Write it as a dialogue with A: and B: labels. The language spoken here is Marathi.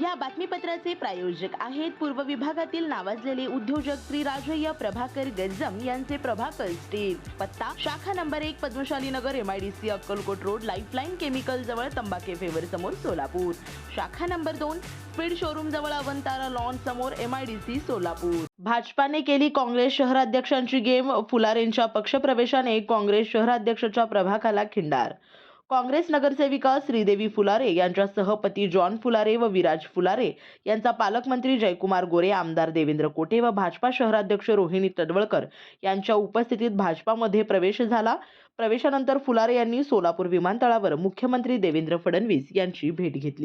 A: या बातमीपत्राचे प्रायोजक आहेत पूर्व विभागातील नावाजलेले उद्योजक श्री राजय्य प्रभाकर गज्जम यांचे प्रभाकर स्टील पत्ता शाखा नंबर एक Padmashali Nagar M IDC Akkalkot road lifeline chemical जवळ तंबाखे फेवर समोर सोलापूर. शाखा नंबर दोन स्पीड शोरूम जवळ अवंतारा लॉन समोर एम आयडीसी सोलापूर. भाजपाने केली काँग्रेस शहराध्यक्षांची गेम फुलारेंच्या पक्षप्रवेशाने काँग्रेस शहराध्यक्षाच्या प्रभाखाला खिंडार काँग्रेस नगरसेविका श्रीदेवी फुलारे यांच्या पती जॉन फुलारे व विराज फुलारे यांचा पालकमंत्री जयकुमार गोरे आमदार देवेंद्र कोटे व भाजपा शहराध्यक्ष रोहिणी तडवळकर यांच्या उपस्थितीत भाजपामध्ये प्रवेश झाला. प्रवेशानंतर फुलारे यांनी सोलापूर विमानतळावर मुख्यमंत्री देवेंद्र फडणवीस यांची भेट घेतली.